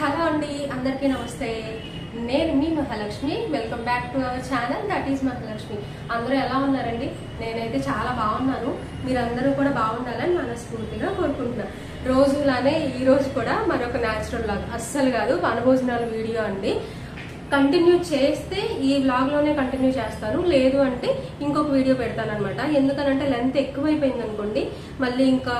Hello అండి అందరికీ నమస్తే. నేను మీ Mahalakshmi. Welcome back to our channel that is Mahalakshmi. అందరూ ఎలా ఉన్నారండి? నేనైతే చాలా బాగున్నాను. మీరందరూ కూడా బాగుండాలని మనస్ఫూర్తిగా కోరుకుంటున్నాను రోజులానే ఈ రోజు కూడా మరొక న్యాచురల్ లాగ్ అస్సలు కాదు వనభోజనాల వీడియో అండి. కంటిన్యూ చేస్తే ఈ వ్లాగ్లోనే కంటిన్యూ చేస్తాను లేదు అంటే ఇంకొక వీడియో పెడతానమాట ఎందుకనంటే లెంత్ ఎక్కువైపోయింది అనుకోండి మళ్ళీ ఇంకా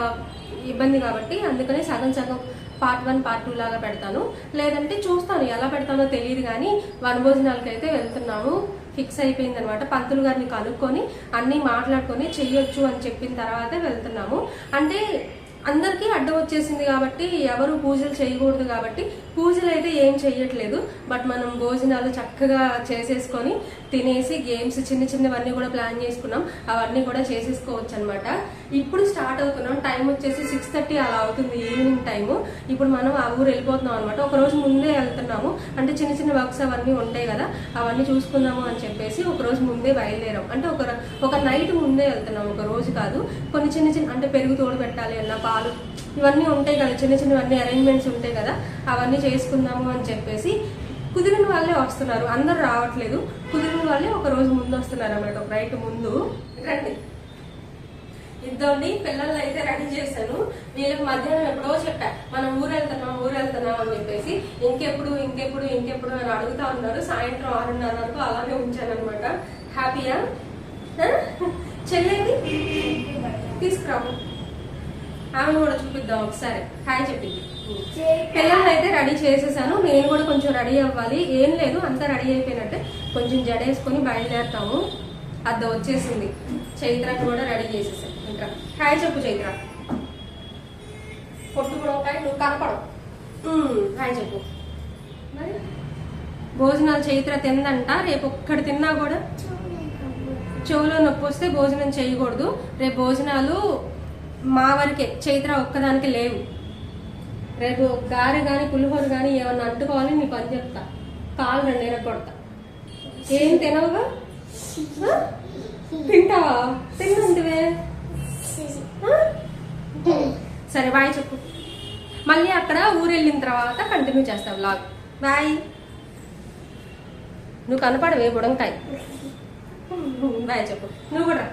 ఇబ్బంది కాబట్టి అందుకనే సగం సగం పార్ట్ వన్ పార్ట్ టూ లాగా పెడతాను. లేదంటే చూస్తాను ఎలా పెడతానో తెలియదు కానీ వనభోజనాలకి అయితే వెళ్తున్నాము. ఫిక్స్ అయిపోయింది అనమాట పంతులు గారిని కనుక్కొని అన్నీ మాట్లాడుకొని చెయ్యొచ్చు అని చెప్పిన తర్వాతే వెళ్తున్నాము. అంటే అందరికీ అడ్డం వచ్చేసింది కాబట్టి ఎవరు పూజలు చేయకూడదు కాబట్టి పూజలు అయితే ఏం చేయట్లేదు బట్ మనం భోజనాలు చక్కగా చేసేసుకొని తినేసి గేమ్స్ చిన్న చిన్నవన్నీ కూడా ప్లాన్ చేసుకున్నాం. అవన్నీ కూడా చేసేసుకోవచ్చు అనమాట ఇప్పుడు స్టార్ట్ అవుతున్నాం. టైం వచ్చేసి సిక్స్ థర్టీ అలా అవుతుంది ఈవినింగ్ టైము. ఇప్పుడు మనం ఆ ఊరు వెళ్ళిపోతున్నాం అనమాట ఒక రోజు ముందే వెళ్తున్నాము. అంటే చిన్న చిన్న వర్క్స్ అవన్నీ ఉంటాయి కదా అవన్నీ చూసుకుందాము అని చెప్పేసి ఒక రోజు ముందే బయలుదేరాం. అంటే ఒక ఒక నైట్ ముందే వెళ్తున్నాం. ఒక రోజు కాదు. కొన్ని చిన్న చిన్న అంటే పెరుగు తోడు పెట్టాలి అన్న పాలు. ఇవన్నీ ఉంటాయి కదా చిన్న చిన్నవన్నీ అరేంజ్మెంట్స్ ఉంటాయి కదా అవన్నీ చేసుకుందాము అని చెప్పేసి కుదిరిన వాళ్ళే వస్తున్నారు. అందరు రావట్లేదు. కుదిరిన వాళ్ళే ఒక రోజు ముందు వస్తున్నారు అన్నమాట ఒక రైట్ ముందు. రండి. ఇద్దండి పిల్లల్ని అయితే రెడీ చేశాను. వీళ్ళకి మధ్యాహ్నం ఎప్పుడో చెప్పా మనం ఊరు వెళ్తున్నాం ఊరు వెళ్తున్నాం అని చెప్పేసి ఇంకెప్పుడు ఇంకెప్పుడు ఇంకెప్పుడు అని అడుగుతా ఉన్నారు. సాయంత్రం ఆరున్నర వరకు అలానే ఉంచాను అనమాట హ్యాపీయా చెల్లెండి తీసుకురాము. ఆమె కూడా చూపిద్దాం ఒకసారి. హాయ్ చెప్పింది. పిల్లల్ని అయితే రెడీ చేసేసాను. నేను కూడా కొంచెం రెడీ అవ్వాలి. ఏం లేదు అంతా రెడీ అయిపోయినట్టే. కొంచెం జడేసుకొని బయలుదేరుతాము. అద్ద వచ్చేసింది. చైత్రాన్ని కూడా రెడీ చేసేసాను ఇంకా హాయ్ చెప్పు చైత్ర. పొట్టు కూడా నువ్వు కనపడవు. హాయ్ చెప్పు. మరి? భోజనాలు చైత్ర తిందంట. రేపు ఒక్కటి తిన్నా కూడా చెవులో నొప్పి వస్తే భోజనం చేయకూడదు. రేపు భోజనాలు మా వరకే చైత్ర ఒక్కదానికి లేవు. రేపు గారె కానీ పులిహోర కానీ ఏమన్నా అంటుకోవాలి నీ పని చెప్తా. కాలు రెండు కొడతా. ఏం తినవుగా? తింటావా? తిన్నంటివే. సరే బాయ్ చెప్పు. మళ్ళీ అక్కడ ఊరు వెళ్ళిన తర్వాత కంటిన్యూ చేస్తావు బ్లాగ్ బాయ్. నువ్వు కనపడవే బుడంకాయ. బాయ్ చెప్పు. నువ్వు కూడా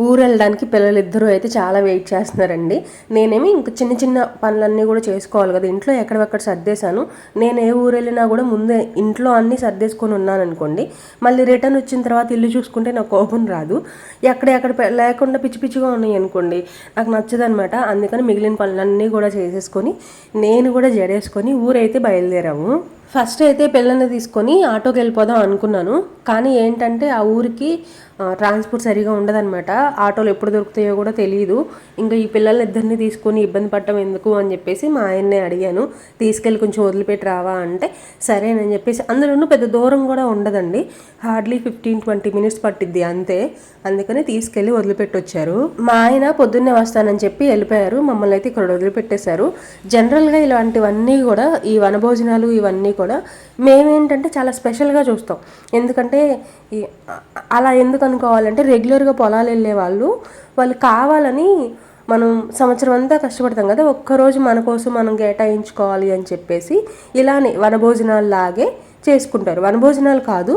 ఊరు వెళ్ళడానికి పిల్లలు అయితే చాలా వెయిట్ చేస్తున్నారండి. నేనేమి ఇంక చిన్న చిన్న పనులన్నీ కూడా చేసుకోవాలి కదా. ఇంట్లో ఎక్కడెక్కడ సర్దేశాను. నేను ఏ ఊరు వెళ్ళినా కూడా ముందే ఇంట్లో అన్నీ సర్దేసుకొని ఉన్నాను అనుకోండి మళ్ళీ రిటర్న్ వచ్చిన తర్వాత ఇల్లు చూసుకుంటే నాకు కోపం రాదు. ఎక్కడెక్కడ పె- లేకుండా పిచ్చి పిచ్చిగా ఉన్నాయి అనుకోండి నాకు నచ్చదనమాట. అందుకని మిగిలిన పనులన్నీ కూడా చేసేసుకొని నేను కూడా జడేసుకొని ఊరైతే బయలుదేరాము. ఫస్ట్ అయితే పిల్లల్ని తీసుకొని ఆటోకి వెళ్ళిపోదాం అనుకున్నాను. కానీ ఏంటంటే ఆ ఊరికి ట్రాన్స్పోర్ట్ సరిగా ఉండదన్నమాట. ఆటోలు ఎప్పుడు దొరుకుతాయో కూడా తెలియదు ఇంకా ఈ పిల్లల్ని ఇద్దరిని తీసుకొని ఇబ్బంది పడటం ఎందుకు అని చెప్పేసి మా ఆయన్నే అడిగాను. తీసుకెళ్ళి కొంచెం వదిలిపెట్టి రావా అంటే సరేనని చెప్పేసి. అందులోనూ పెద్ద దూరం కూడా ఉండదండి. హార్డ్లీ ఫిఫ్టీన్ ట్వంటీ మినిట్స్ పట్టిద్ది అంతే. అందుకని తీసుకెళ్ళి వదిలిపెట్టొచ్చారు. మా ఆయన పొద్దున్నే వస్తానని చెప్పి వెళ్ళిపోయారు. మమ్మల్ని అయితే ఇక్కడ వదిలిపెట్టేశారు. జనరల్గా ఇలాంటివన్నీ కూడా ఈ వనభోజనాలు ఇవన్నీ కూడా మేమేంటంటే చాలా స్పెషల్గా చూస్తాం. ఎందుకంటే అలా ఎందుకు అనుకోవాలంటే రెగ్యులర్గా పొలాలు వెళ్ళే వాళ్ళు వాళ్ళు కావాలని మనం సంవత్సరం అంతా కష్టపడతాం కదా ఒక్కరోజు మన కోసం మనం కేటాయించుకోవాలి అని చెప్పేసి ఇలానే వనభోజనాలు లాగే చేసుకుంటారు. వనభోజనాలు కాదు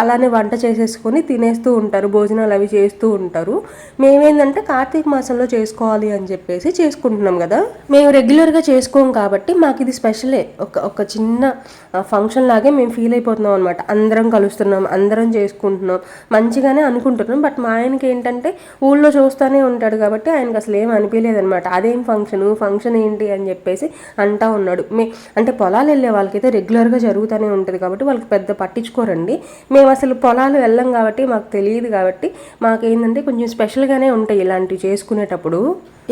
అలానే వంట చేసేసుకొని తినేస్తూ ఉంటారు భోజనాలు అవి చేస్తూ ఉంటారు. మేమేందంటే కార్తీక మాసంలో చేసుకోవాలి అని చెప్పేసి చేసుకుంటున్నాం కదా. మేము రెగ్యులర్గా చేసుకోం కాబట్టి మాకు ఇది స్పెషలే. ఒక ఒక చిన్న ఫంక్షన్ లాగే మేము ఫీల్ అయిపోతున్నాం అనమాట అందరం కలుస్తున్నాం అందరం చేసుకుంటున్నాం. మంచిగానే అనుకుంటున్నాం. బట్ మా ఆయనకి ఏంటంటే ఊళ్ళో చూస్తూనే ఉంటాడు కాబట్టి ఆయనకి అసలు ఏం అనిపించలేదనమాట అదేం ఫంక్షన్ ఫంక్షన్ ఏంటి అని చెప్పేసి అంటా ఉన్నాడు. మే అంటే పొలాలు వెళ్ళే వాళ్ళకైతే రెగ్యులర్గా జరుగుతూనే ఉంటుంది కాబట్టి వాళ్ళకి పెద్ద పట్టించుకోరండి. మేము అసలు పొలాలు వెళ్ళం కాబట్టి మాకు తెలియదు కాబట్టి మాకేంటంటే కొంచెం స్పెషల్గానే ఉంటాయి ఇలాంటివి చేసుకునేటప్పుడు.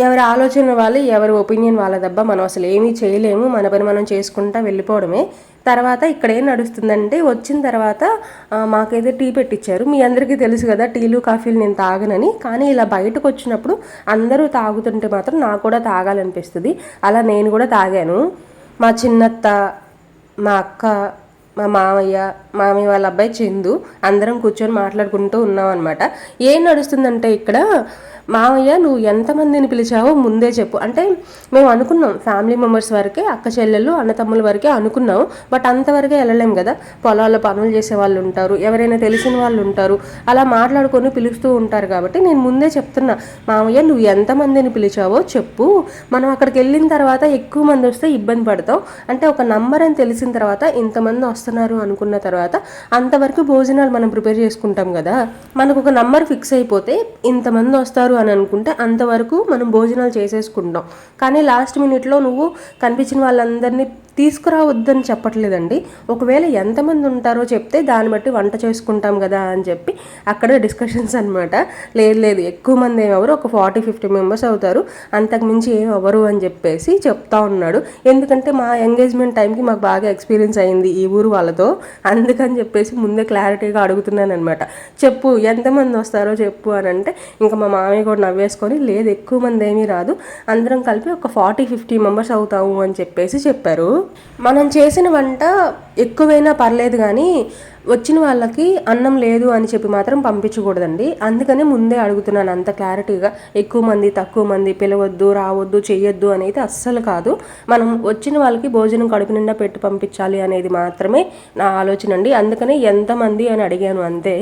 ఎవరి ఆలోచన వాళ్ళు ఎవరి ఒపీనియన్ వాళ్ళ దెబ్బ మనం అసలు ఏమీ చేయలేము. మన పని మనం చేసుకుంటా వెళ్ళిపోవడమే. తర్వాత ఇక్కడ ఏం నడుస్తుందంటే వచ్చిన తర్వాత మాకైతే టీ పెట్టించారు మీ అందరికీ తెలుసు కదా టీలు కాఫీలు నేను తాగనని. కానీ ఇలా బయటకు వచ్చినప్పుడు అందరూ తాగుతుంటే మాత్రం నాకు కూడా తాగాలనిపిస్తుంది. అలా నేను కూడా తాగాను. మా చిన్నత్త మా అక్క మా మామయ్య మామయ్య వాళ్ళ అబ్బాయి చందు అందరం కూర్చొని మాట్లాడుకుంటూ ఉన్నాం అనమాట ఏం నడుస్తుందంటే ఇక్కడ మామయ్య నువ్వు ఎంతమందిని పిలిచావో ముందే చెప్పు. అంటే మేము అనుకున్నాం ఫ్యామిలీ మెంబర్స్ వరకే అక్క చెల్లెళ్ళు అన్నతమ్ముల వరకే అనుకున్నాం. బట్ అంతవరకే వెళ్ళలేం కదా. పొలాల్లో పనులు చేసే వాళ్ళు ఉంటారు ఎవరైనా తెలిసిన వాళ్ళు ఉంటారు. అలా మాట్లాడుకొని పిలుస్తూ ఉంటారు కాబట్టి నేను ముందే చెప్తున్నా మామయ్య నువ్వు ఎంతమందిని పిలిచావో చెప్పు. మనం అక్కడికి వెళ్ళిన తర్వాత ఎక్కువ మంది వస్తే ఇబ్బంది పడతాం. అంటే ఒక నంబర్ అని తెలిసిన తర్వాత ఇంతమంది వస్తున్నారు అనుకున్న తర్వాత అంతవరకు భోజనాలు మనం ప్రిపేర్ చేసుకుంటాం కదా. మనకు ఒక నంబర్ ఫిక్స్ అయిపోతే ఇంతమంది వస్తారు అని అనుకుంటే అంతవరకు మనం భోజనాలు చేసేసుకుంటాం. కానీ లాస్ట్ మినిట్లో నువ్వు కనిపించిన వాళ్ళందరినీ తీసుకురావద్దని చెప్పట్లేదండి. ఒకవేళ ఎంతమంది ఉంటారో చెప్తే దాన్ని బట్టి వంట చేసుకుంటాం కదా అని చెప్పి అక్కడ డిస్కషన్స్ అనమాట లేదు లేదు ఎక్కువ మంది ఏమవరు ఒక ఫార్టీ ఫిఫ్టీ మెంబర్స్ అవుతారు. అంతకుమించి ఏం అవ్వరు అని చెప్పేసి చెప్తా ఉన్నాడు. ఎందుకంటే మా ఎంగేజ్మెంట్ టైంకి మాకు బాగా ఎక్స్పీరియన్స్ అయింది ఈ ఊరు వాళ్ళతో. అందుకని చెప్పేసి ముందే క్లారిటీగా అడుగుతున్నాను అనమాట చెప్పు ఎంతమంది వస్తారో చెప్పు అని అంటే ఇంకా మా మామయ్య కూడా నవ్వేసుకొని లేదు ఎక్కువ మంది ఏమీ రాదు. అందరం కలిపి ఒక ఫార్టీ ఫిఫ్టీ మెంబర్స్ అవుతాము అని చెప్పేసి చెప్పారు. మనం చేసిన వంట ఎక్కువైనా పర్లేదు కానీ వచ్చిన వాళ్ళకి అన్నం లేదు అని చెప్పి మాత్రం పంపించకూడదండి. అందుకనే ముందే అడుగుతున్నాను అంత క్లారిటీగా. ఎక్కువ మంది తక్కువ మంది పిలవద్దు రావద్దు చెయ్యొద్దు అనేది అస్సలు కాదు. మనం వచ్చిన వాళ్ళకి భోజనం కడుపు నిండా పెట్టి పంపించాలి అనేది మాత్రమే నా ఆలోచన అండి. అందుకనే ఎంతమంది అని అడిగాను అంతే.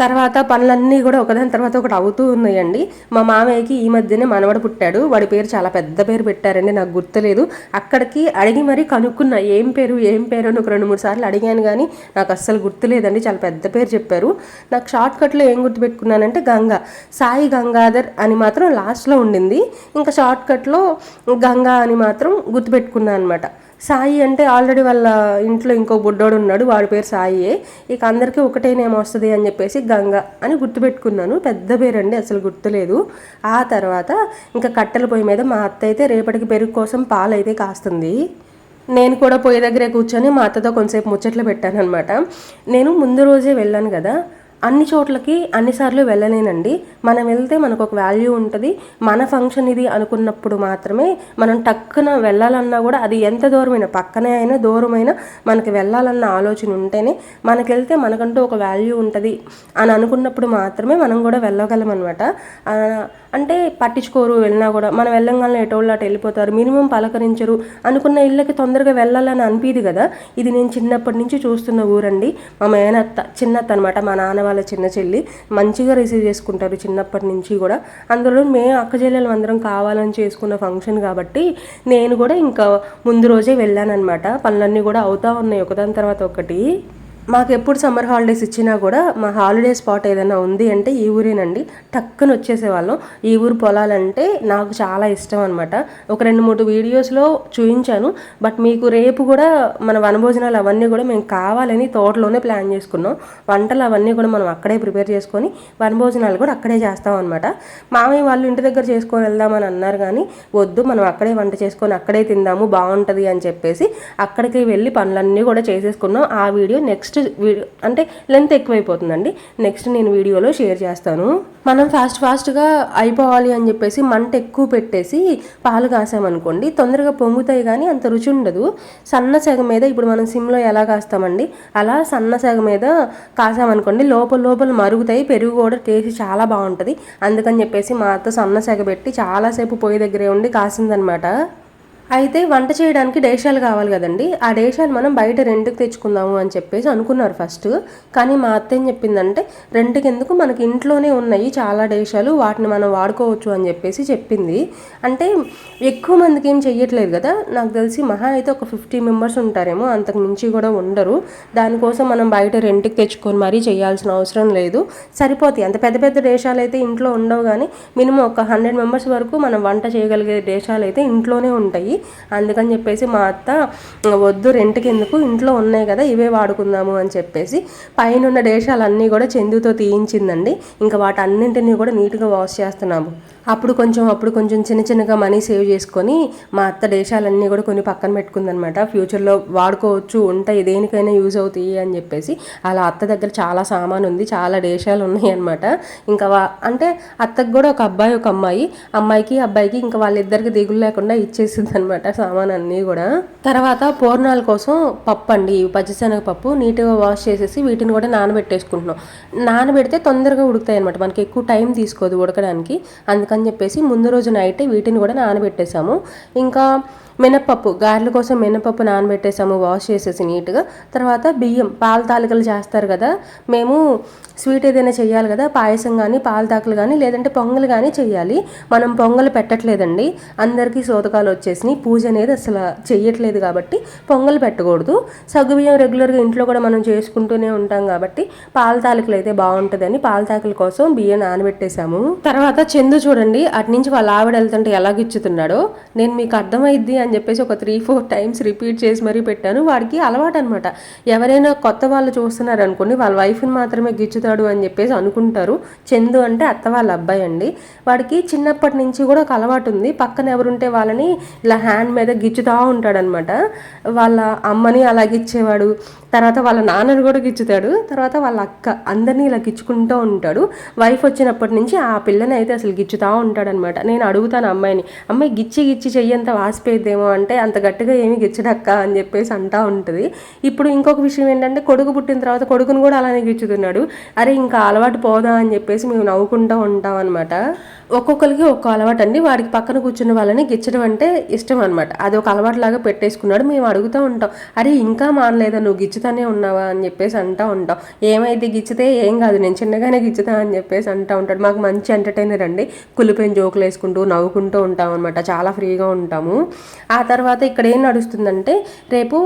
తర్వాత పనులన్నీ కూడా ఒకదాని తర్వాత ఒకటి అవుతూ ఉన్నాయండి. మా మామయ్యకి ఈ మధ్యనే మనవడు పుట్టాడు. వాడి పేరు చాలా పెద్ద పేరు పెట్టారండి. నాకు గుర్తులేదు. అక్కడికి అడిగి మరీ కనుక్కున్నా. ఏం పేరు ఏం పేరు అని ఒక రెండు మూడు సార్లు అడిగాను కానీ నాకు అస్సలు గుర్తులేదండి. చాలా పెద్ద పేరు చెప్పారు. నాకు షార్ట్ కట్లో ఏం గుర్తుపెట్టుకున్నానంటే గంగా. సాయి గంగాధర్ అని మాత్రం లాస్ట్లో ఉండింది. ఇంకా షార్ట్ కట్లో గంగా అని మాత్రం గుర్తుపెట్టుకున్నాను అనమాట సాయి అంటే ఆల్రెడీ వాళ్ళ ఇంట్లో ఇంకో బుడ్డోడు ఉన్నాడు వాడి పేరు సాయియే. ఇక అందరికీ ఒకటే నేమ్ వస్తుంది అని చెప్పేసి గంగ అని గుర్తుపెట్టుకున్నాను. పెద్ద పేరండి అసలు గుర్తులేదు. ఆ తర్వాత ఇంకా కట్టెల పొయ్యి మీద మా అత్త అయితే రేపటికి పెరుగు కోసం పాలు అయితే కాస్తుంది. నేను కూడా పొయ్యి దగ్గరే కూర్చొని మా అత్తతో కొంతసేపు ముచ్చట్లు పెట్టాను అనమాట నేను ముందు రోజే వెళ్ళాను కదా అన్ని చోట్లకి అన్నిసార్లు వెళ్ళలేనండి. మనం వెళ్తే మనకు ఒక వాల్యూ ఉంటుంది. మన ఫంక్షన్ ఇది అనుకున్నప్పుడు మాత్రమే మనం టక్కున వెళ్ళాలన్నా కూడా అది ఎంత దూరమైన పక్కనే అయినా దూరమైనా మనకి వెళ్ళాలన్న ఆలోచన ఉంటేనే మనకి వెళ్తే మనకంటూ ఒక వాల్యూ ఉంటుంది. అని అనుకున్నప్పుడు మాత్రమే మనం కూడా వెళ్ళగలం అనమాట అంటే పట్టించుకోరు వెళ్ళినా కూడా. మనం వెళ్ళంగానే ఎటోళ్ళు అటు వెళ్ళిపోతారు. మినిమం పలకరించరు. అనుకున్న ఇళ్ళకి తొందరగా వెళ్ళాలని అనిపిది కదా. ఇది నేను చిన్నప్పటి నుంచి చూస్తున్న ఊరండి. మా మేనత్త చిన్నత్త అనమాట మా నాన్న వాళ్ళ చిన్న చెల్లి. మంచిగా రిసీవ్ చేసుకుంటారు చిన్నప్పటి నుంచి కూడా. అందులో మేము అక్క చెల్లెలు అందరం కావాలని చేసుకున్న ఫంక్షన్ కాబట్టి నేను కూడా ఇంకా ముందు రోజే వెళ్ళానన్నమాట. పనులన్నీ కూడా అవుతా ఉన్నాయి. ఒకదాని తర్వాత ఒకటి. మాకు ఎప్పుడు సమ్మర్ హాలిడేస్ ఇచ్చినా కూడా మా హాలిడే స్పాట్ ఏదైనా ఉంది అంటే ఈ ఊరేనండి. టక్కున వచ్చేసేవాళ్ళం. ఈ ఊరు పొలాలంటే నాకు చాలా ఇష్టం అనమాట ఒక రెండు మూడు వీడియోస్లో చూపించాను బట్ మీకు రేపు కూడా మన వనభోజనాలు అవన్నీ కూడా మేము కావాలని తోటలోనే ప్లాన్ చేసుకున్నాం. వంటలు అవన్నీ కూడా మనం అక్కడే ప్రిపేర్ చేసుకొని వనభోజనాలు కూడా అక్కడే చేస్తాం అనమాట మామయ్య వాళ్ళు ఇంటి దగ్గర చేసుకొని వెళ్దామని అన్నారు కానీ వద్దు మనం అక్కడే వంట చేసుకొని అక్కడే తిందాము బాగుంటుంది అని చెప్పేసి అక్కడికి వెళ్ళి పనులన్నీ కూడా చేసేసుకున్నాం. ఆ వీడియో నెక్స్ట్ వీడియో అంటే లెంత్ ఎక్కువైపోతుందండి. నెక్స్ట్ నేను వీడియోలో షేర్ చేస్తాను. మనం ఫాస్ట్ ఫాస్ట్గా అయిపోవాలి అని చెప్పేసి మంట ఎక్కువ పెట్టేసి పాలు కాసామనుకోండి తొందరగా పొంగుతాయి కానీ అంత రుచి ఉండదు. సన్న సెగ మీద ఇప్పుడు మనం సిమ్లో ఎలా కాస్తామండి? అలా సన్న సెగ మీద కాసామనుకోండి లోపల లోపల మరుగుతాయి పెరుగు కూడా టేస్ట్ చాలా బాగుంటుంది. అందుకని చెప్పేసి మా అత్త సన్న సెగ పెట్టి చాలాసేపు పొయ్యి దగ్గరే ఉండి కాసిందనమాట. అయితే వంట చేయడానికి డేషాలు కావాలి కదండి. ఆ డేషాలు మనం బయట రెంట్కి తెచ్చుకుందాము అని చెప్పేసి అనుకున్నారు ఫస్ట్ కానీ మా అత్త ఏం చెప్పిందంటే రెంట్కి ఎందుకు? మనకి ఇంట్లోనే ఉన్నాయి చాలా డేషాలు వాటిని మనం వాడుకోవచ్చు అని చెప్పేసి చెప్పింది. అంటే ఎక్కువ మందికి ఏం చెయ్యట్లేదు కదా. నాకు తెలిసి మహా అయితే ఒక ఫిఫ్టీ మెంబర్స్ ఉంటారేమో అంతకు మించి కూడా ఉండరు. దానికోసం మనం బయట రెంట్కి తెచ్చుకొని మరీ చేయాల్సిన అవసరం లేదు. సరిపోతాయి. అంత పెద్ద పెద్ద దేశాలు అయితే ఇంట్లో ఉండవు కానీ మినిమం ఒక హండ్రెడ్ మెంబర్స్ వరకు మనం వంట చేయగలిగే దేశాలు అయితే ఇంట్లోనే ఉంటాయి. అందుకని చెప్పేసి మా అత్త వద్దు రెంట్కి ఎందుకు? ఇంట్లో ఉన్నాయి కదా ఇవే వాడుకుందాము అని చెప్పేసి పైన ఉన్న దేశాలన్నీ కూడా చందుతో తీయించిందండి. ఇంకా వాటన్నింటినీ కూడా నీట్గా వాష్ చేస్తున్నాము. అప్పుడు కొంచెం అప్పుడు కొంచెం చిన్న చిన్నగా మనీ సేవ్ చేసుకొని మా అత్త దేశాలన్నీ కూడా కొన్ని పక్కన పెట్టుకుందనమాట ఫ్యూచర్లో వాడుకోవచ్చు ఉంటాయి దేనికైనా యూజ్ అవుతాయి అని చెప్పేసి. అలా అత్త దగ్గర చాలా సామాన్ ఉంది చాలా దేశాలు ఉన్నాయి అనమాట ఇంకా వా అంటే అత్తకు కూడా ఒక అబ్బాయి ఒక అమ్మాయి. అమ్మాయికి అబ్బాయికి ఇంకా వాళ్ళిద్దరికి దిగులు లేకుండా ఇచ్చేసింది అనమాట సామాన్ అన్నీ కూడా. తర్వాత పూర్ణాల కోసం పప్పు అండి పచ్చిశనగ పప్పు నీట్గా వాష్ చేసేసి వీటిని కూడా నానబెట్టేసుకుంటున్నాం. నానబెడితే తొందరగా ఉడుకుతాయి అనమాట మనకి ఎక్కువ టైం తీసుకోదు ఉడకడానికి. అందుకని అని చెప్పేసి ముందు రోజు నైట్ వీటిని కూడా నానబెట్టేసాము ఇంకా మినప్పప్పు గారెల కోసం మినపప్పు నానబెట్టేసాము వాష్ చేసేసి నీట్గా. తర్వాత బియ్యం పాల తాలికలు చేస్తారు కదా. మేము స్వీట్ ఏదైనా చేయాలి కదా పాయసం కానీ పాల తాకలు కానీ లేదంటే పొంగలు కానీ చేయాలి మనం పొంగలు పెట్టట్లేదండి. అందరికీ శోతకాలు వచ్చేసినాయి. పూజ అనేది అసలు చెయ్యట్లేదు కాబట్టి పొంగలు పెట్టకూడదు. సగ్గుబియ్యం రెగ్యులర్గా ఇంట్లో కూడా మనం చేసుకుంటూనే ఉంటాం కాబట్టి పాల తాలికలు అయితే బాగుంటుందని పాల తాకల కోసం బియ్యం నానబెట్టేశాము తర్వాత చందు చూడండి అటు నుంచి వాళ్ళ ఆవిడ వెళ్తుంటే ఎలా గిచ్చుతున్నాడో. నేను మీకు అర్థమైద్ది అని అని చెప్పేసి ఒక త్రీ ఫోర్ టైమ్స్ రిపీట్ చేసి మరీ పెట్టాను. వాడికి అలవాటు అనమాట ఎవరైనా కొత్త వాళ్ళు చూస్తున్నారు అనుకోండి వాళ్ళ వైఫ్ని మాత్రమే గిచ్చుతాడు అని చెప్పేసి అనుకుంటారు. చందు అంటే అత్త వాళ్ళ అబ్బాయి అండి. వాడికి చిన్నప్పటి నుంచి కూడా ఒక అలవాటు ఉంది. పక్కన ఎవరుంటే వాళ్ళని ఇలా హ్యాండ్ మీద గిచ్చుతూ ఉంటాడనమాట వాళ్ళ అమ్మని అలా గిచ్చేవాడు తర్వాత వాళ్ళ నాన్నని కూడా గిచ్చుతాడు. తర్వాత వాళ్ళ అక్క అందరినీ ఇలా గిచ్చుకుంటూ ఉంటాడు. వైఫ్ వచ్చినప్పటి నుంచి ఆ పిల్లని అయితే అసలు గిచ్చుతూ ఉంటాడనమాట నేను అడుగుతాను అమ్మాయిని అమ్మాయి గిచ్చి గిచ్చి చెయ్యంత వాసిపోయిద్దేమో అంటే అంత గట్టిగా ఏమి గిచ్చడక్క అని చెప్పేసి అంటా ఉంటుంది. ఇప్పుడు ఇంకొక విషయం ఏంటంటే కొడుకు పుట్టిన తర్వాత కొడుకును కూడా అలానే గిచ్చుతున్నాడు. అరే ఇంకా అలవాటు పోదా అని చెప్పేసి మేము నవ్వుకుంటూ ఉంటాం అనమాట ఒక్కొక్కరికి ఒక్క అలవాటు అండి. వాడికి పక్కన కూర్చున్న వాళ్ళని గిచ్చడం అంటే ఇష్టం అనమాట అది ఒక అలవాటు లాగా పెట్టేసుకున్నాడు. మేము అడుగుతూ ఉంటాం. అరే ఇంకా మానలేదా? నువ్వు గిచ్చుతానే ఉన్నావా? అని చెప్పేసి అంటూ ఉంటాం. ఏమైతే గిచ్చితే ఏం కాదు. నేను చిన్నగానే గిచ్చుతా అని చెప్పేసి అంటూ ఉంటాడు. మాకు మంచి ఎంటర్టైనర్ అండి. కులిపోయిన జోకులు వేసుకుంటూ నవ్వుకుంటూ ఉంటాం అనమాట చాలా ఫ్రీగా ఉంటాము. ఆ తర్వాత ఇక్కడ ఏం నడుస్తుందంటే రేపు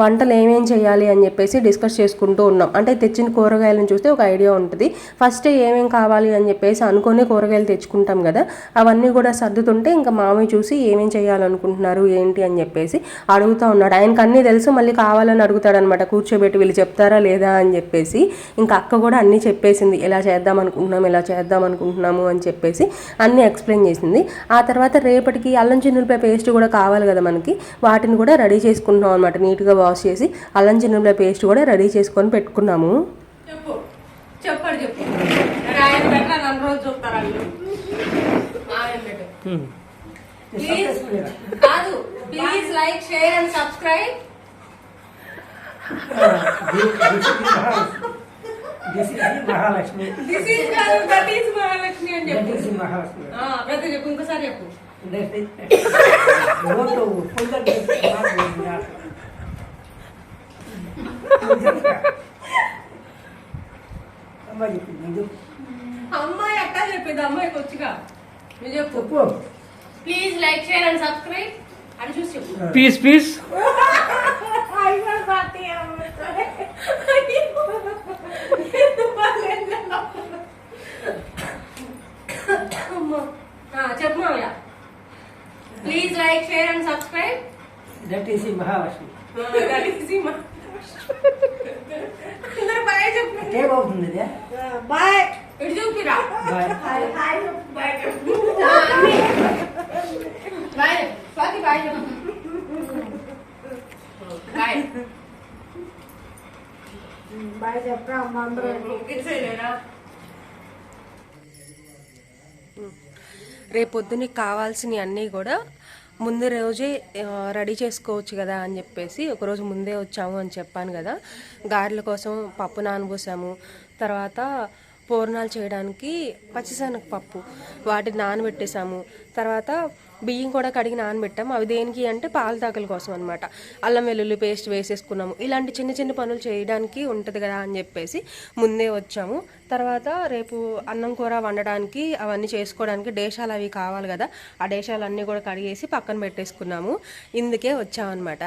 వంటలు ఏమేం చేయాలి అని చెప్పేసి డిస్కస్ చేసుకుంటూ ఉన్నాం. అంటే తెచ్చిన కూరగాయలను చూస్తే ఒక ఐడియా ఉంటుంది. ఫస్ట్ ఏమేం కావాలి అని చెప్పేసి అనుకునే కూరగాయలు తెచ్చుకుంటాం కదా అవన్నీ కూడా సర్దుతుంటే ఇంకా మామయ్య చూసి ఏమేం చేయాలనుకుంటున్నారు ఏంటి అని చెప్పేసి అడుగుతూ ఉన్నాడు. ఆయనకు అన్నీ తెలుసు మళ్ళీ కావాలని అడుగుతాడనమాట. కూర్చోబెట్టి వీళ్ళు చెప్తారా లేదా అని చెప్పేసి ఇంకా అక్క కూడా అన్నీ చెప్పేసింది. ఇలా చేద్దాం అనుకుంటున్నాం ఇలా చేద్దాం అనుకుంటున్నాము అని చెప్పేసి అన్నీ ఎక్స్ప్లెయిన్ చేసింది. ఆ తర్వాత రేపటికి అల్లం చిన్నులపై పేస్ట్ కూడా కావాలి కదా మనకి వాటిని కూడా రెడీ చేసుకుంటున్నాం అనమాట నీట్గా వాష్ చేసి అల్లం చిన్నులపై పేస్ట్ కూడా రెడీ చేసుకొని పెట్టుకున్నాము. చెప్పు. చెప్పాడు చెప్పు. మరి ఆయన పెట్టరా నన్ను రోజు చూస్తారు వాళ్ళు? ఆయన పెట్టు. ప్లీజ్ కాదు please like share and subscribe. This is Mahalakshmi. This అని చెప్పు. చెప్పు ఇంకోసారి చెప్పు. దట్ ఈస్ ఓటు ఫుల్ దట్ అమ్మ చెప్పింది నువ్వు అమ్మాయి అట్టా చెప్పింది అమ్మాయికి వచ్చిగా నువ్వు చెప్పు చెప్పు please like share and subscribe అని చూసి చెప్పు పీస్ పీస్ అమ్మా. ఆ, చెప్పు మావయ్య please like share and subscribe that is Mahalakshmi అందరూ బాయ్ చెప్పు ఏమవుతుంది బాయ్ ఇటు చూపిరా. బాయ్ బాయ్ చెప్పు ఆ, అన్నీ. బాయ్ స్వాతి బాయ్ చెప్పు బాయ్ బాయ్ చెప్పరా అమ్మ అందరూ తెలిసేలేరా రేపొద్దునికి కావాల్సినవి అన్నీ కూడా ముందు రోజే రెడీ చేసుకోవచ్చు కదా అని చెప్పేసి ఒకరోజు ముందే వచ్చాము అని చెప్పాను కదా. గారెల కోసం పప్పు నానబోసాము. తర్వాత పూర్ణాలు చేయడానికి పచ్చిశనగపప్పు వాటిని నానబెట్టేసాము తర్వాత బియ్యం కూడా కడిగి నానబెట్టాము. అవి దేనికి అంటే పాల తాకల కోసం అనమాట అల్లం వెల్లుల్లి పేస్ట్ వేసేసుకున్నాము. ఇలాంటి చిన్న చిన్న పనులు చేయడానికి ఉంటుంది కదా అని చెప్పేసి ముందే వచ్చాము. తర్వాత రేపు అన్నం కూర వండడానికి అవన్నీ చేసుకోవడానికి డేషాలు అవి కావాలి కదా. ఆ డేషాలు అన్నీ కూడా కడిగేసి పక్కన పెట్టేసుకున్నాము. ఇందుకే వచ్చామన్నమాట.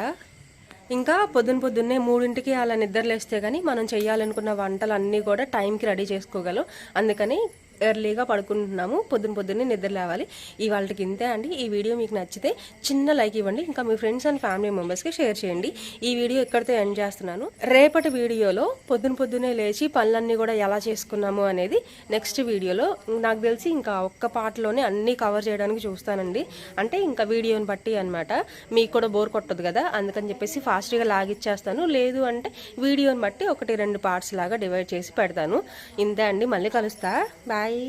ఇంకా పొద్దున పొద్దున్నే మూడింటికి అలా నిద్రలేస్తే కానీ మనం చేయాలనుకున్న వంటలు అన్నీ కూడా టైంకి రెడీ చేసుకోగలం. అందుకని ఎర్లీగా పడుకుంటున్నాము. పొద్దున పొద్దున్నే నిద్ర లేవాలి. ఇవాళకి ఇంతే అండి. ఈ వీడియో మీకు నచ్చితే చిన్న లైక్ ఇవ్వండి. ఇంకా మీ ఫ్రెండ్స్ అండ్ ఫ్యామిలీ మెంబర్స్కి షేర్ చేయండి. ఈ వీడియో ఇక్కడితో ఎండ్ చేస్తున్నాను? రేపటి వీడియోలో పొద్దున పొద్దునే లేచి పనులన్నీ కూడా ఎలా చేసుకున్నాము అనేది నెక్స్ట్ వీడియోలో. నాకు తెలిసి ఇంకా ఒక్క పాటలోనే అన్నీ కవర్ చేయడానికి చూస్తానండి. అంటే ఇంకా వీడియోని బట్టి అనమాట మీకు కూడా బోర్ కొట్టదు కదా. అందుకని చెప్పేసి ఫాస్ట్గా లాగిచ్చేస్తాను. లేదు అంటే వీడియోని బట్టి ఒకటి రెండు పార్ట్స్ లాగా డివైడ్ చేసి పెడతాను. ఇంతే అండి. మళ్ళీ కలుస్తా. Bye by